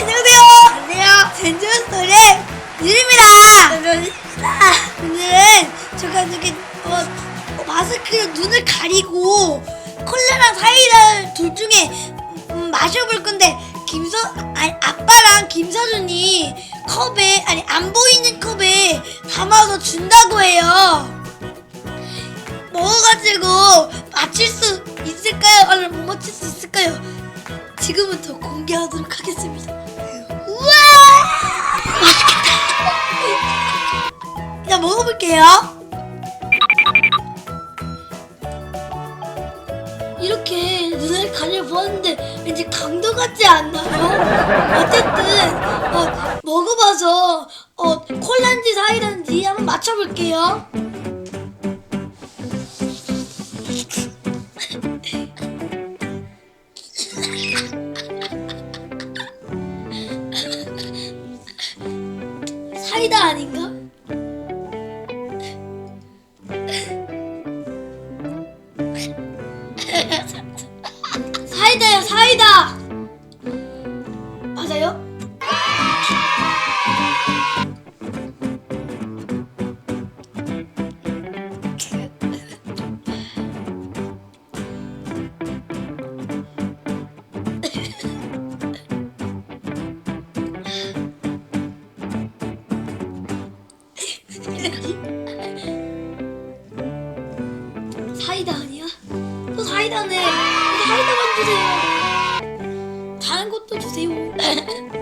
안녕하세요. 안녕하세요. 젠지스토리의 유리입니다. 유리입니다. 오늘은 제가 이렇게 어, 어, 마스크로 눈을 가리고 콜라랑 사이다를 둘 중에 음, 마셔볼 건데 김서 아니 아빠랑 김서준이 컵에 아니 안 보이는 컵에 담아서 준다고 해요. 먹어가지고 맞힐 수 있을까요? 아니면 못 맞힐 수 있을까요? 지금부터 공개하도록 하겠습니다. 우와! 맛있겠다. 자, 먹어볼게요. 이렇게 눈을 가려보았는데 왠지 강도 같지 않나요? 어쨌든 어, 먹어봐서 어, 콜라인지 사이다인지 한번 맞춰볼게요. 사이다 아닌가? 사이다야 사이다 맞아요? 사이다 아니야? 또 사이다네. 또 사이다만 주세요. 다른 것도 주세요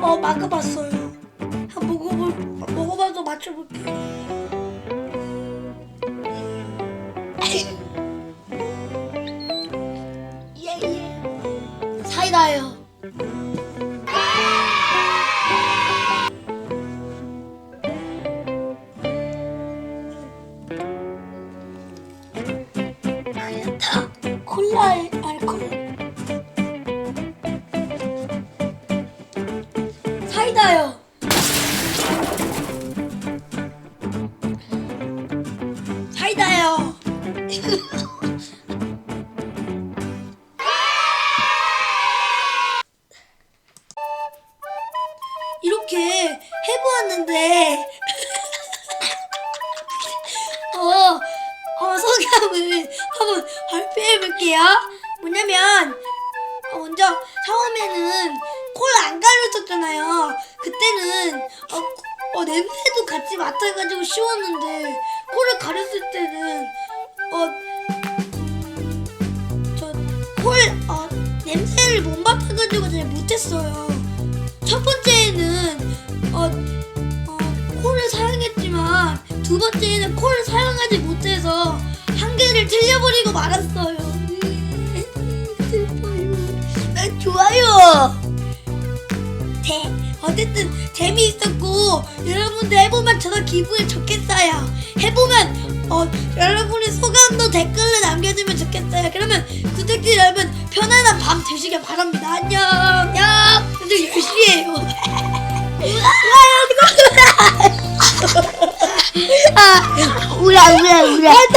어 막아봤어요. 먹어볼 먹어봐서 맞춰볼 사이다요. 사이다요. 이렇게 해보았는데 어, 어 소감을 한번 발표해볼게요. 뭐냐면 어, 먼저 처음에는 콜안 가렸었잖아요. 그때는 어, 어, 냄새도 같이 맡아가지고 씌웠는데 콜을 가렸을 때는 어저콜 어, 냄새를 못 맡아가지고 잘 못했어요. 첫 번째에는 어, 어, 콜을 사용했지만 두 번째에는 콜을 사용하지 못해서 한 개를 틀려버리고 말았어요. 슬퍼요. 난 좋아요. 네, 어쨌든 재미있었고 여러분들 해보면 저도 기분이 좋겠어요. 해보면 어 여러분의 소감도 댓글로 남겨주면 좋겠어요. 그러면 구독자 여러분 편안한 밤 되시길 바랍니다. 안녕. 안녕. 근데 열심히 해요. 우와, 우와, 우와, 우와.